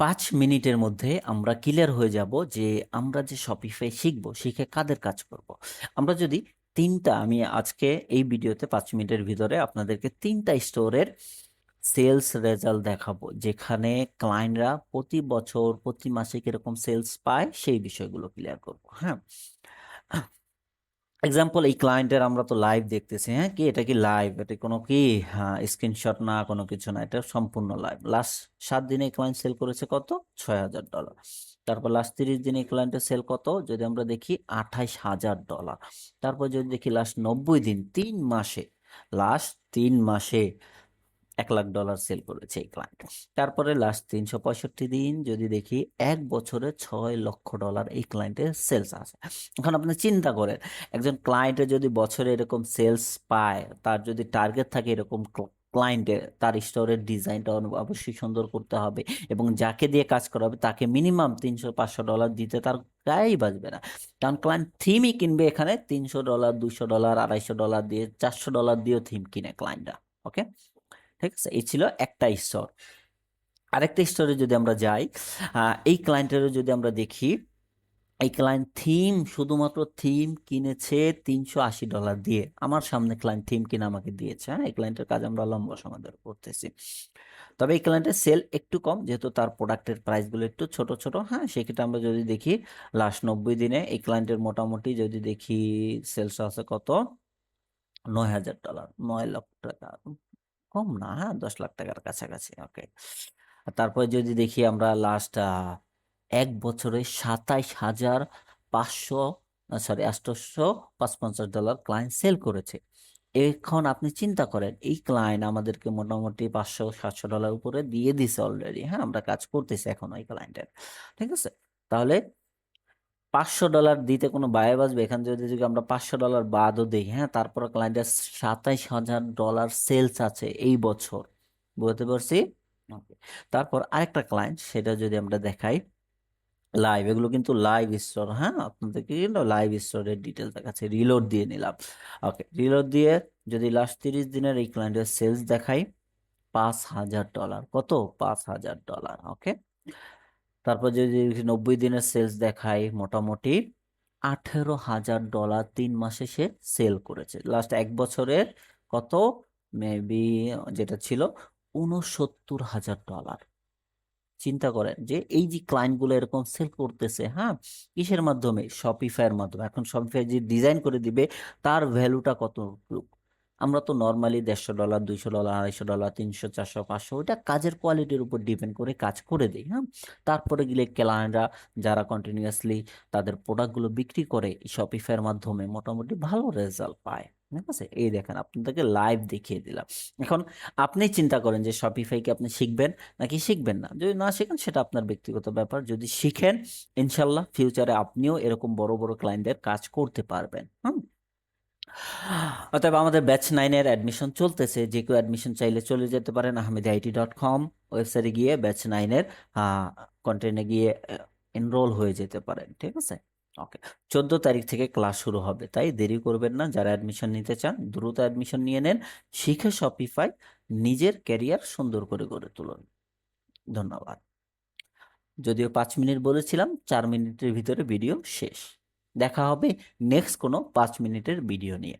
পাঁচ মিনিটের মধ্যে আমরা ক্লিয়ার হয়ে যাব যে আমরা যে শপিফাই শিখব, শিখে কাদের কাজ করব। আমরা যদি তিনটা, আমি আজকে এই ভিডিওতে পাঁচ মিনিটের ভিতরে আপনাদেরকে তিনটা স্টোরের সেলস রেজাল্ট দেখাবো, যেখানে ক্লায়েন্টরা প্রতি বছর, প্রতি মাসে কীরকম সেলস পায়, সেই বিষয়গুলো ক্লিয়ার করব হ্যাঁ এক্সাম্পল এই ক্লায়েন্টের আমরা তো লাইভ দেখতেছি হ্যাঁ? কি? এটা কি লাইভ এটা কোনো কি? হ্যাঁ স্ক্রিনশট না, কোনো কিছু না, এটা সম্পূর্ণ লাইভ লাস্ট সাত দিনে ক্লায়েন্ট সেল করেছে কত? ছয় হাজার ডলার। তারপর লাস্ট তিরিশ দিনে ক্লায়েন্টের সেল কত? যদি আমরা দেখি, আঠাইশ হাজার ডলার। তারপর যদি দেখি লাস্ট নব্বই দিন, তিন মাসে লাস্ট তিন মাসে এক লাখ ডলার সেল করেছে এই ক্লায়েন্ট তারপরে লাস্ট তিনশো পঁয়ষট্টি দিন যদি দেখি এক বছরে ছয় লক্ষ ডলার এই ক্লায়েন্টের সেলস আছে এখন আপনি চিন্তা করেন, একজন ক্লায়েন্টের যদি বছরে এরকম সেলস পায়, তার যদি টার্গেট থাকে এরকম ক্লায়েন্টের তার স্টোরের ডিজাইনটা অবশ্যই সুন্দর করতে হবে এবং যাকে দিয়ে কাজ করা হবে তাকে মিনিমাম তিনশো পাঁচশো ডলার দিতে তার গায়েই বাজবে না। কারণ ক্লায়েন্ট থিমই কিনবে এখানে তিনশো ডলার দুশো ডলার আড়াইশো ডলার দিয়ে, চারশো ডলার দিয়েও থিম কিনে ক্লায়েন্টরা ওকে ঠিক আছে? এই ছিল একটা স্টোর আরেকটা স্টোরে যদি আমরা যাই এই ক্লায়েন্টেরও যদি আমরা দেখি, এই ক্লায়েন্ট থিম শুধুমাত্র থিম কিনেছে তিনশো আশি ডলার দিয়ে। আমার সামনে ক্লায়েন্ট থিম কিনে আমাকে দিয়েছে হ্যাঁ? এই ক্লায়েন্টের কাজ আমরা লম্বা সময় ধরে করতেছি। তবে এই ক্লায়েন্টের সেল একটু কম, যেহেতু তার প্রোডাক্টের প্রাইসগুলো একটু ছোট ছোট হ্যাঁ? সেক্ষেত্রে আমরা যদি দেখি লাস্ট নব্বই দিনে এই ক্লায়েন্টের মোটামুটি যদি দেখি সেলস আছে কত? নয় হাজার ডলার নয় লক্ষ টাকা। কম না হ্যাঁ দশ লাখ টাকার কাছাকাছি ওকে তারপরে যদি দেখি আমরা লাস্ট এক বছরে সাতাইশ হাজার পাঁচশো সরি আটশোশো পাঁচপঞ্চাশ ডলার ক্লায়েন্ট সেল করেছে। এখন আপনি চিন্তা করেন, এই ক্লায়েন্ট আমাদেরকে মোটামুটি পাঁচশো, সাতশো ডলার উপরে দিয়ে দিছে অলরেডি হ্যাঁ আমরা কাজ করতেছি এখন ওই ক্লায়েন্টের ঠিক আছে? তাহলে পাঁচশো ডলার দিতে কোনো বায়ে বাজবে এখান যদি যদি আমরা পাঁচশো ডলার বাদও দিই হ্যাঁ তারপর ক্লায়েন্টের সাতাইশ হাজার ডলার সেলস আছে এই বছর। বুঝতে পারছি? তারপর আরেকটা ক্লায়েন্ট সেটা যদি আমরা দেখাই লাইভ এগুলো কিন্তু লাইভ স্টোর হ্যাঁ আপনাদেরকে কিন্তু লাইভ স্টোরের ডিটেলস দেখাচ্ছে। রিলোড দিয়ে নিলাম। ওকে রিলোড দিয়ে যদি লাস্ট তিরিশ দিনের এই ক্লায়েন্টের সেলস দেখাই, পাঁচ হাজার ডলার। কত? পাঁচ হাজার ডলার। ওকে তারপর যদি নব্বই দিনের সেলস দেখায়, মোটামুটি আঠেরো হাজার ডলার তিন মাসে সে সেল করেছে। লাস্ট এক বছরের কত? মেবি যেটা ছিল উনসত্তর হাজার ডলার চিন্তা করেন যে এই যে ক্লায়েন্টগুলো এরকম সেল করতেছে হ্যাঁ কিসের মাধ্যমে? শপিফাইয়ের মাধ্যমে। এখন শপিফাই যে ডিজাইন করে দিবে, তার ভ্যালুটা কত? আমরা তো নর্মালি দেড়শো ডলার দুইশো ডলার আড়াইশো ডলার তিনশো, চারশো, পাঁচশো, ওইটা কাজের কোয়ালিটির উপর ডিপেন্ড করে কাজ করে দিই হ্যাঁ? তারপরে গেলে ক্লায়েন্টরা যারা কন্টিনিউয়াসলি তাদের প্রোডাক্টগুলো বিক্রি করে শপিফাইয়ের মাধ্যমে মোটামুটি ভালো রেজাল্ট পায়, ঠিক আছে? এই দেখেন, আপনাদেরকে লাইভ দেখিয়ে দিলাম। এখন আপনি চিন্তা করেন যে শপিফাইকে আপনি শিখবেন নাকি শিখবেন না? যদি না শিখেন, সেটা আপনার ব্যক্তিগত ব্যাপার। যদি শিখেন, ইনশাল্লাহ ফিউচারে আপনিও এরকম বড় বড় ক্লায়েন্টদের কাজ করতে পারবেন, হুম? অতএব আমাদের ব্যাচ নাইনের অ্যাডমিশন চলতেছে। যে কেউ অ্যাডমিশন চাইলে চলে যেতে পারেন আহমেদ আইটি ডট কম ওয়েবসাইটে গিয়ে ব্যাচ নাইনের কন্টেন্টে গিয়ে এনরোল হয়ে যেতে পারেন, ঠিক আছে? ওকে চোদ্দ তারিখ থেকে ক্লাস শুরু হবে, তাই দেরি করবেন না। যারা অ্যাডমিশন নিতে চান, দ্রুত অ্যাডমিশন নিয়ে নেন। শিখে শপিফাই নিজের ক্যারিয়ার সুন্দর করে গড়ে তুলুন। ধন্যবাদ। যদিও পাঁচ মিনিট বলেছিলাম, চার মিনিটের ভিতরে ভিডিও শেষ। দেখা হবে নেক্সট কোনো পাঁচ মিনিটের ভিডিও নিয়ে।